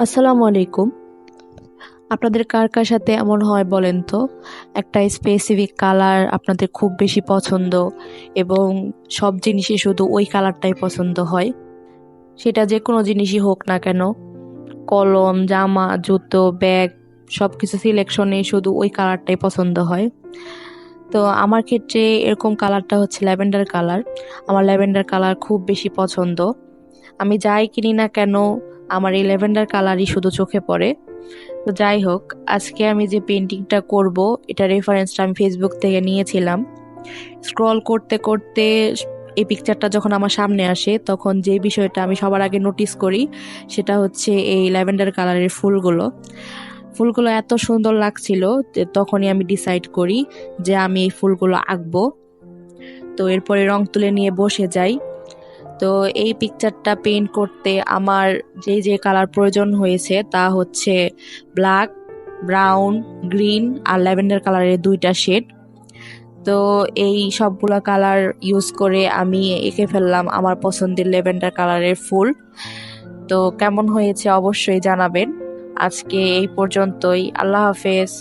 আসসালামু আলাইকুম। আপনাদের কার কার সাথে এমন হয় বলেন তো? একটা স্পেসিফিক কালার আপনাদের খুব বেশি পছন্দ এবং সব জিনিসই শুধু ওই কালারটাই পছন্দ হয়। সেটা যে কোনো জিনিসই হোক না কেন, কলম, জামা, জুতো, ব্যাগ সব কিছু সিলেকশনে শুধু ওই কালারটাই পছন্দ হয়। তো আমার ক্ষেত্রে এরকম কালারটা হচ্ছে ল্যাভেন্ডার কালার আমার ল্যাভেন্ডার কালার খুব বেশি পছন্দ। আমি যাই কিনি না কেন আমার এই ল্যাভেন্ডার কালারই শুধু চোখে পড়ে। তো যাই হোক, আজকে আমি যে পেন্টিংটা করব, এটা রেফারেন্সটা আমি ফেসবুক থেকে নিয়েছিলাম। স্ক্রল করতে করতে এই পিকচারটা যখন আমার সামনে আসে, তখন যে বিষয়টা আমি সবার আগে নোটিস করি, সেটা হচ্ছে এই ল্যাভেন্ডার কালারের ফুলগুলো। ফুলগুলো এত সুন্দর লাগছিল যে তখনই আমি ডিসাইড করি যে আমি এই ফুলগুলো আঁকবো। তো এরপরে রং তুলে নিয়ে বসে যাই। তো এই পিকচারটা পেইন্ট করতে আমার যে যে কালার প্রয়োজন হয়েছে তা হচ্ছে ব্ল্যাক ব্রাউন গ্রিন আর ল্যাভেন্ডার কালারের দুইটা শেড তো এই সবগুলো কালার ইউজ করে আমি এঁকে ফেললাম আমার পছন্দের ল্যাভেন্ডার কালারের ফুল। তো কেমন হয়েছে অবশ্যই জানাবেন। আজকে এই পর্যন্তই। আল্লাহ হাফেজ।